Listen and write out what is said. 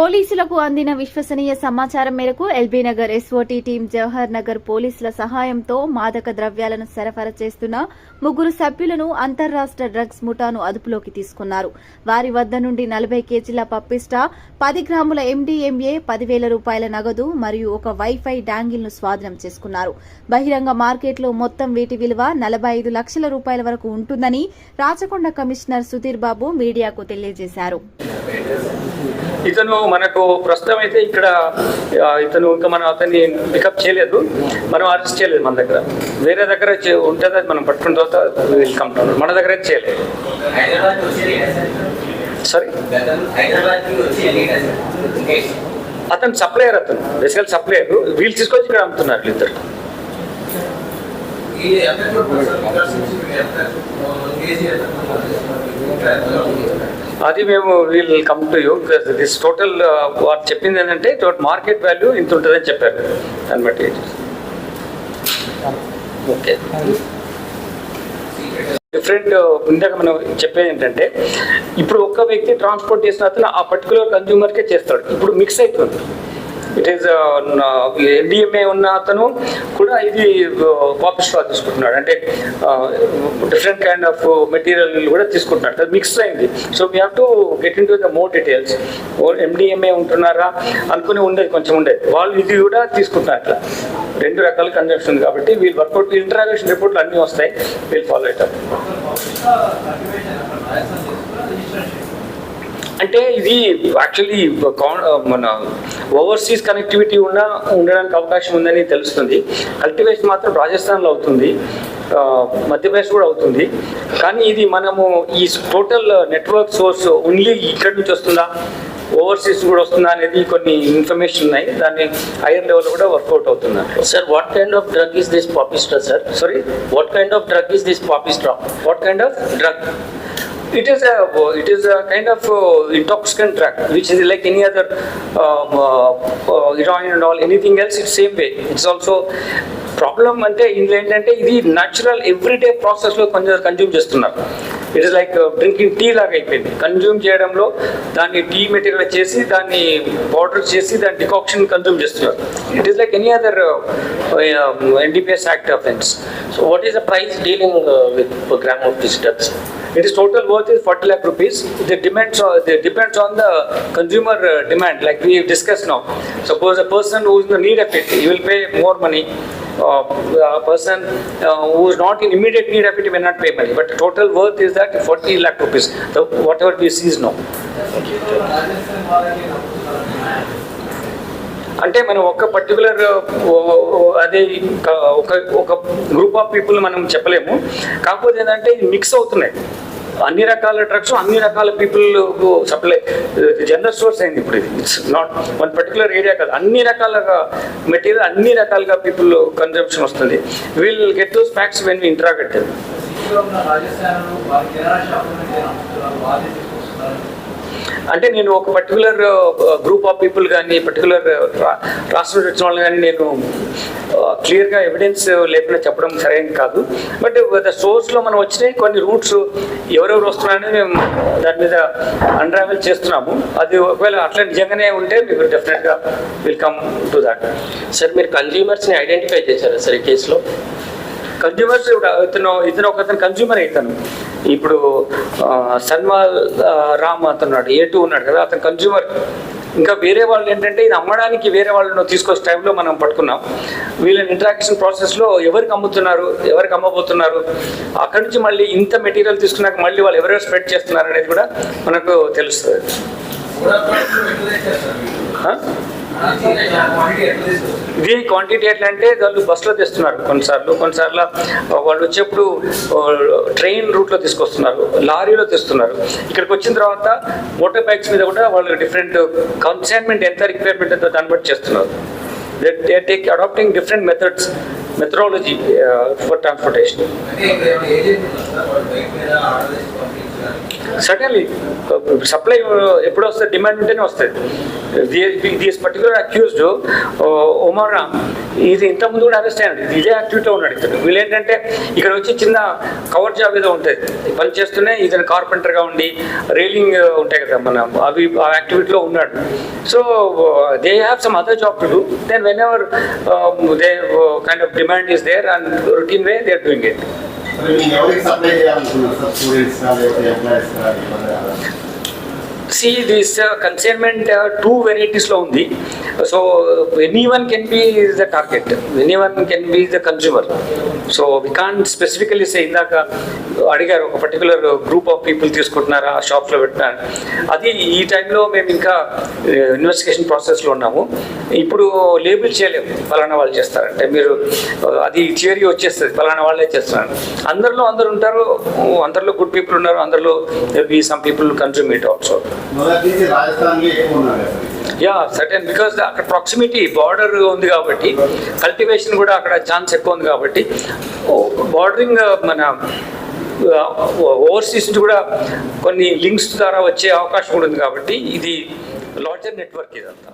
పోలీసులకు అందిన విశ్వసనీయ సమాచారం మేరకు ఎల్బీ నగర్ ఎస్ఓటీ టీం జవహర్ నగర్ పోలీసుల సహాయంతో మాదక ద్రవ్యాలను సరఫరా చేస్తున్న ముగ్గురు సభ్యులను అంతర్రాష్ట్ర డ్రగ్స్ ముఠాను అదుపులోకి తీసుకున్నారు. వారి వద్ద నుండి నలభై కేజీల పప్పిస్టా పది గ్రాముల ఎండీఎంఏ పదివేల రూపాయల నగదు మరియు ఒక వైఫై డాంగిల్ను స్వాధీనం చేసుకున్నారు. బహిరంగ మార్కెట్లో మొత్తం వీటి విలువ నలభై ఐదు లక్షల రూపాయల వరకు ఉంటుందని రాచకొండ కమిషనర్ సుధీర్ బాబు మీడియాకు తెలియజేశారు. ఇతను మనకు ప్రస్తుతం అయితే ఇక్కడ ఇతను ఇంకా మనం అతన్ని పికప్ చేయలేదు. మనం అరెస్ట్ చేయలేదు మన దగ్గర. వేరే దగ్గర ఉంటుంది అది మనం పట్టుకున్న తర్వాత వెల్కమ్ మన దగ్గర అయితే చేయలేదు. సరే అతను సప్లయర్ అతను. బేసికల్ సప్లయర్ వీళ్ళు తీసుకొచ్చి ఇక్కడ అమ్ముతున్నారు ఇద్దరు. అది మేము we'll come to you. This total uh, వారు చెప్పింది ఏంటంటే మార్కెట్ వాల్యూ ఇంత ఉంటుందని చెప్పారు. దాన్ని బట్టి ఓకే డిఫరెంట్ uh, ఇందాక మనం చెప్పేది ఏంటంటే ఇప్పుడు ఒక్క వ్యక్తి ట్రాన్స్పోర్ట్ చేసిన అతను ఆ పర్టికులర్ కన్జ్యూమర్కే చేస్తాడు. ఇప్పుడు మిక్స్ అవుతుంది ఇట్ ఈస్ ఎన్డిఎంఏ ఉన్న అతను కూడా ఇది uh, కాపీ స్ట్రా తీసుకుంటున్నాడు. అంటే డిఫరెంట్ కైండ్ ఆఫ్ మెటీరియల్ కూడా తీసుకుంటున్నాడు. అది మిక్స్ అయింది. So we have to get in to the more details MDMA ఉంటున్నారా అనుకుని ఉండేది కొంచెం ఉండేది. వాళ్ళు ఇది కూడా తీసుకుంటున్నారు. అట్లా రెండు రకాల కన్జంప్షన్ ఉంది కాబట్టి వీళ్ళు వర్కౌట్ ఇంటరాగేషన్ రిపోర్ట్లు అన్నీ వస్తాయి. వీళ్ళు ఫాలో అవుతారు అంటే ఇది యాక్చువల్లీ మన ఓవర్సీస్ కనెక్టివిటీ ఉన్న ఉండడానికి అవకాశం ఉందని తెలుస్తుంది. కల్టివేషన్ మాత్రం రాజస్థాన్లో అవుతుంది. మధ్యప్రదేశ్ కూడా అవుతుంది. కానీ ఇది మనము ఈ టోటల్ నెట్వర్క్ సోర్స్ ఓన్లీ ఇక్కడి నుంచి వస్తుందా? ఓవర్సీస్ కూడా వస్తుందా అనేది కొన్ని ఇన్ఫర్మేషన్ ఉన్నాయి. దాన్ని హైయర్ లెవెల్ కూడా వర్కౌట్ అవుతున్నారు Sir, what kind of drug is this poppystra, sir? Sorry What kind of drug is this poppystra? what kind of? Drug. It is a it is a kind of uh, intoxicant drug which is like any other um, uh, heroin and all anything else it's same way it's also problem అంటే ఇందులో ఏంటంటే ఇది natural everyday ప్రాసెస్లో కొంచెం consume చేస్తున్నారు it is like drinking tea లాగా అయిపోయింది consume చేయడంలో దాన్ని టీ మెటీరియల్ చేసి దాన్ని పౌడర్ చేసి దాని డికాక్షన్ కన్జ్యూమ్ చేస్తున్నారు it is like any other NDPS act offence so what is the price dealing with gram of this drugs this drug? sir? It is total worth is 40 lakh rupees. It depends on, it depends on the consumer uh, demand, like we discussed now. Suppose a person who is in the need of it, he will pay more money. Uh, a person uh, who is not in immediate need of it may not pay money. But total worth is that 40 lakh rupees. So whatever we see is now. అంటే మనం ఒక particular అదే ఒక ఒక group of people మనం చెప్పలేము. కాకపోతే ఏంటంటే మిక్స్ అవుతున్నాయి. అన్ని రకాల డ్రగ్స్ అన్ని రకాల పీపుల్ సప్లై జనరల్ స్టోర్స్ అయింది ఇప్పుడు ఇది. It's not one particular area కాదు. అన్ని రకాలుగా మెటీరియల్ అన్ని రకాలుగా పీపుల్ కన్జంప్షన్ వస్తుంది. Will get those facts when interrogate అంటే నేను ఒక పర్టికులర్ గ్రూప్ ఆఫ్ పీపుల్ కానీ పర్టికులర్ రాష్ట్రం వచ్చిన వాళ్ళు కానీ నేను క్లియర్గా ఎవిడెన్స్ లేకుండా చెప్పడం సరైనది కాదు. బట్ ద సోర్స్లో మనం వచ్చినాయి కొన్ని రూట్స్ ఎవరెవరు వస్తున్నారని మేము దాని మీద అన్రావెల్ చేస్తున్నాము. అది ఒకవేళ అట్లా నిజంగానే ఉంటే మీకు డెఫినెట్గా will come to that Sir, మీరు consumers ని ఐడెంటిఫై చేశారా సార్ ఈ కేసులో కన్జ్యూమర్స్ ఇతను ఇతను ఒక అతను కన్జ్యూమర్ అవుతాను ఇప్పుడు ఆ, రామ్ అతన్నాడు ఏ టూ ఉన్నాడు కదా అతను కన్జ్యూమర్ ఇంకా వేరే వాళ్ళు ఏంటంటే ఇది అమ్మడానికి వేరే వాళ్ళను తీసుకొచ్చే టైంలో మనం పట్టుకున్నాం. వీళ్ళని ఇంటరాక్షన్ ప్రాసెస్లో ఎవరికి అమ్ముతున్నారు ఎవరికి అమ్మబోతున్నారు అక్కడి నుంచి మళ్ళీ ఇంత మెటీరియల్ తీసుకున్నాక మళ్ళీ వాళ్ళు ఎవరెవరు స్ప్రెడ్ చేస్తున్నారు అనేది కూడా మనకు తెలుస్తుంది. కూడా క్వాంటిటీ ఎట్లా ఇది క్వాంటిటీ ఎట్లా అంటే వాళ్ళు బస్సులో తెస్తున్నారు. కొన్నిసార్లు కొన్నిసార్లు వాళ్ళు వచ్చేప్పుడు ట్రైన్ రూట్లో తీసుకొస్తున్నారు. లారీలో తెస్తున్నారు. ఇక్కడికి వచ్చిన తర్వాత మోటార్ బైక్స్ మీద కూడా వాళ్ళు డిఫరెంట్ కన్సైన్మెంట్ ఎంత రిక్వైర్మెంట్ ఎంతో దాన్ని బట్టి చేస్తున్నారు. They take adapting different methods methodology for transportation suddenly supply ఎప్పుడు వస్తుంది డిమాండ్ ఉంటేనే వస్తుంది this particular accused Omar Ram ఇది ఇంత ముందు కూడా అరెస్ట్ అయ్యాడు ఇదే యాక్టివిటీలో ఉన్నాడు ఇతను. వీళ్ళేంటంటే ఇక్కడ వచ్చి చిన్న కవర్ జాబ్ ఏదో ఉంటుంది. పని చేస్తూనే ఇతను కార్పెంటర్గా ఉండి రైలింగ్ uh, ఉంటాయి కదా మన అవి ఆ యాక్టివిటీలో ఉన్నాడు. So they have some other job to do then whenever they kind of demand is there and routine way they are doing it see this consignment two వెరైటీస్లో ఉంది. So anyone can be the target anyone can be the consumer so we can specifically say ఇందాక అడిగారు ఒక particular group of people తీసుకుంటున్నారా షాప్లో పెట్టినారు. అది ఈ టైంలో మేము ఇంకా ఇన్వెస్టిగేషన్ ప్రాసెస్లో ఉన్నాము. ఇప్పుడు లేబుల్ చేయలేము. ఫలానా వాళ్ళు చేస్తారంటే మీరు అది థియరీ వచ్చేస్తుంది. ఫలానా వాళ్ళే చేస్తున్నారు. అందరిలో అందరు ఉంటారు. అందరిలో గుడ్ పీపుల్ ఉన్నారు. అందరిలో be some people consume it also రాజస్థాన్లో ఎక్కువ ఉన్నారు. యా సర్టెన్ బికాస్ అక్కడ ప్రాక్సిమిటీ బార్డర్ ఉంది కాబట్టి కల్టివేషన్ కూడా అక్కడ ఛాన్స్ ఎక్కువ ఉంది కాబట్టి బార్డరింగ్ uh, మన uh, ఓవర్సీస్ నుంచి కూడా కొన్ని లింక్స్ ద్వారా వచ్చే అవకాశం కూడా ఉంది కాబట్టి ఇది లార్జర్ నెట్వర్క్ ఇదంతా.